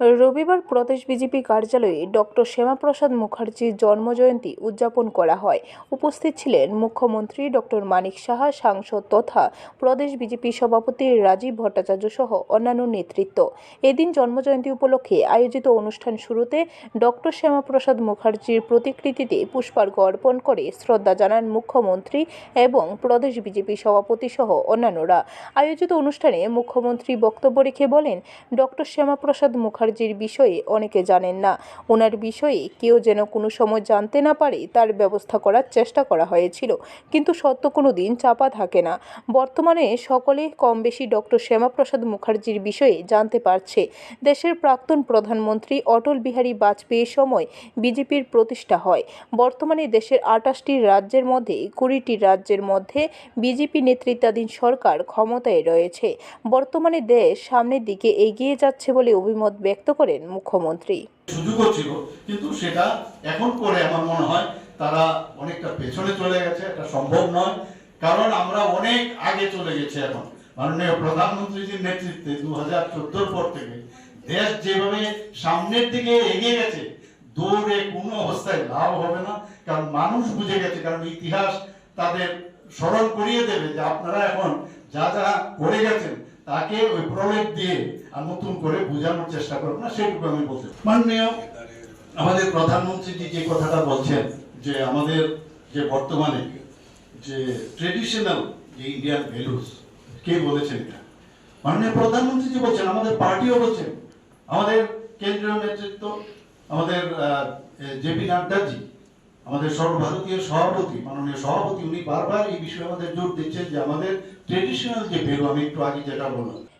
রবিবার প্রদেশ বিজেপি কার্যালয়ে ডক্টর শ্যামাপ্রসাদ মুখার্জির জন্মজয়ন্তী উদযাপন করা হয়। উপস্থিত ছিলেন মুখ্যমন্ত্রী ডক্টর মানিক সাহা, সাংসদ তথা প্রদেশ বিজেপি সভাপতি রাজীব ভট্টাচার্য সহ অন্যান্য নেতৃত্ব। এদিন জন্মজয়ন্তী উপলক্ষে আয়োজিত অনুষ্ঠান শুরুতে ডক্টর শ্যামাপ্রসাদ মুখার্জির প্রতিকৃতিতে পুষ্পার্ঘ্য অর্পণ করে শ্রদ্ধা জানান মুখ্যমন্ত্রী এবং প্রদেশ বিজেপি সভাপতি সহ অন্যান্যরা। আয়োজিত অনুষ্ঠানে মুখ্যমন্ত্রী বক্তব্য রেখে বলেন, ডক্টর শ্যামাপ্রসাদ মুখার্জির বিষয়ে অনেকে জানেন না। ওনার বিষয়ে কেউ যেন কোনো সময় জানতে না পারে, তার ব্যবস্থা করার চেষ্টা করা হয়েছিল। কিন্তু সত্য কোনো দিন চাপা থাকে না। বর্তমানে সকলে কম বেশি ডক্টর শ্যামাপ্রসাদ মুখার্জির বিষয়ে জানতে পারছে। দেশের প্রাক্তন প্রধানমন্ত্রী অটল বিহারী বাজপেয়ীর সময় বিজেপির প্রতিষ্ঠা হয়। বর্তমানে দেশের আটাশটি রাজ্যের মধ্যে কুড়িটি রাজ্যের মধ্যে বিজেপি নেতৃত্বাধীন সরকার ক্ষমতায় রয়েছে। বর্তমানে দেশ সামনের দিকে এগিয়ে যাচ্ছে বলে অভিমত ব্যক্ত করেন মুখ্যমন্ত্রী। সুযোগও ছিল, কিন্তু সেটা এখন করে আমার মনে হয় তারা অনেকটা পেছনে চলে গেছে, এটা সম্ভব নয়। কারণ আমরা অনেক আগে চলে গেছি এখন। মাননীয় প্রধানমন্ত্রীজির নেতৃত্বে দু হাজার চোদ্দোর পর থেকে দেশ যেভাবে সামনের দিকে এগিয়ে গেছে, দৌড়ে কোনো অবস্থায় লাভ হবে না। কারণ মানুষ বুঝে গেছে, কারণ ইতিহাস তাদের স্মরণ করিয়ে দেবে যে আপনারা এখন যা যা করে গেছেন, তাকে ওই প্রলেপ দিয়ে আর নতুন করে বোঝানোর চেষ্টা করব না সেটুকু আমি বলতে মাননীয় আমাদের প্রধানমন্ত্রীজি যে কথাটা বলছেন যে আমাদের যে বর্তমানে যে ট্রেডিশনাল যে ইন্ডিয়ান ভ্যালুস কে বলেছেন এটা? মাননীয় প্রধানমন্ত্রীজি বলছেন আমাদের পার্টিও বলছেন। আমাদের কেন্দ্রীয় নেতৃত্ব আমাদের জেপি নাড্ডাজি আমাদের সর্বভারতীয় সভাপতি মাননীয় সভাপতি উনি বারবার এই বিষয়ে আমাদের জোর দিচ্ছেন যে আমাদের ট্রেডিশনাল যে ভ্যালু আমি একটু আগে যেটা বললাম